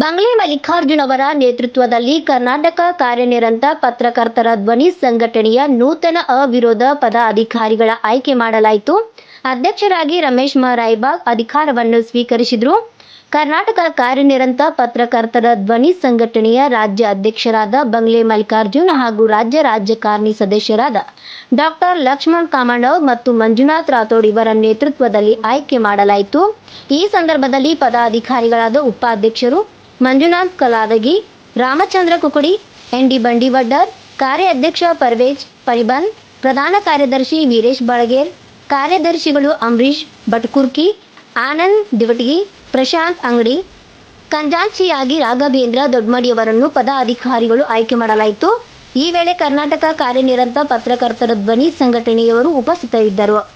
ಬಂಗ್ಲೆ ಮಲ್ಲಿಕಾರ್ಜುನ್ ಅವರ ನೇತೃತ್ವದಲ್ಲಿ ಕರ್ನಾಟಕ ಕಾರ್ಯನಿರಂತ ಪತ್ರಕರ್ತರ ಧ್ವನಿ ಸಂಘಟನೆಯ ನೂತನ ಅವಿರೋಧ ಪದಾಧಿಕಾರಿಗಳ ಆಯ್ಕೆ ಮಾಡಲಾಯಿತು. ಅಧ್ಯಕ್ಷರಾಗಿ ರಮೇಶ್ ಮರಾಯ್ಬಾಗ್ ಅಧಿಕಾರವನ್ನು ಸ್ವೀಕರಿಸಿದರು. ಕರ್ನಾಟಕ ಕಾರ್ಯನಿರಂತ ಪತ್ರಕರ್ತರ ಧ್ವನಿ ಸಂಘಟನೆಯ ರಾಜ್ಯ ಅಧ್ಯಕ್ಷರಾದ ಬಂಗ್ಲೆ ಮಲ್ಲಿಕಾರ್ಜುನ್ ಹಾಗೂ ರಾಜ್ಯ ರಾಜಕಾರಣಿ ಸದಸ್ಯರಾದ ಡಾಕ್ಟರ್ ಲಕ್ಷ್ಮಣ್ ಕಾಮಣ್ಣವ್ ಮತ್ತು ಮಂಜುನಾಥ್ ರಾಥೋಡ್ ಇವರ ನೇತೃತ್ವದಲ್ಲಿ ಆಯ್ಕೆ ಮಾಡಲಾಯಿತು. ಈ ಸಂದರ್ಭದಲ್ಲಿ ಪದಾಧಿಕಾರಿಗಳಾದ ಉಪಾಧ್ಯಕ್ಷರು ಮಂಜುನಾಥ್ ಕಲಾದಗಿ, ರಾಮಚಂದ್ರ ಕುಕುಡಿ ಎನ್ ಡಿ ಬಂಡಿವಡ್ಡರ್, ಕಾರ್ಯಾಧ್ಯಕ್ಷ ಪರ್ವೇಜ್ ಪರಿಬನ್ ಪ್ರಧಾನ ಕಾರ್ಯದರ್ಶಿ ವೀರೇಶ್ ಬಳಗೇರ್, ಕಾರ್ಯದರ್ಶಿಗಳು ಅಂಬರೀಶ್ ಭಟ್ಕುರ್ಕಿ, ಆನಂದ್ ದಿವಟಗಿ, ಪ್ರಶಾಂತ್ ಅಂಗಡಿ, ಖಂಜಾಂಚಿಯಾಗಿ ರಾಘವೇಂದ್ರ ದೊಡ್ಮಡಿಯವರನ್ನು ಪದಾಧಿಕಾರಿಗಳು ಆಯ್ಕೆ ಮಾಡಲಾಯಿತು. ಈ ವೇಳೆ ಕರ್ನಾಟಕ ಕಾರ್ಯನಿರತ ಪತ್ರಕರ್ತರ ಧ್ವನಿ ಸಂಘಟನೆಯವರು ಉಪಸ್ಥಿತರಿದ್ದರು.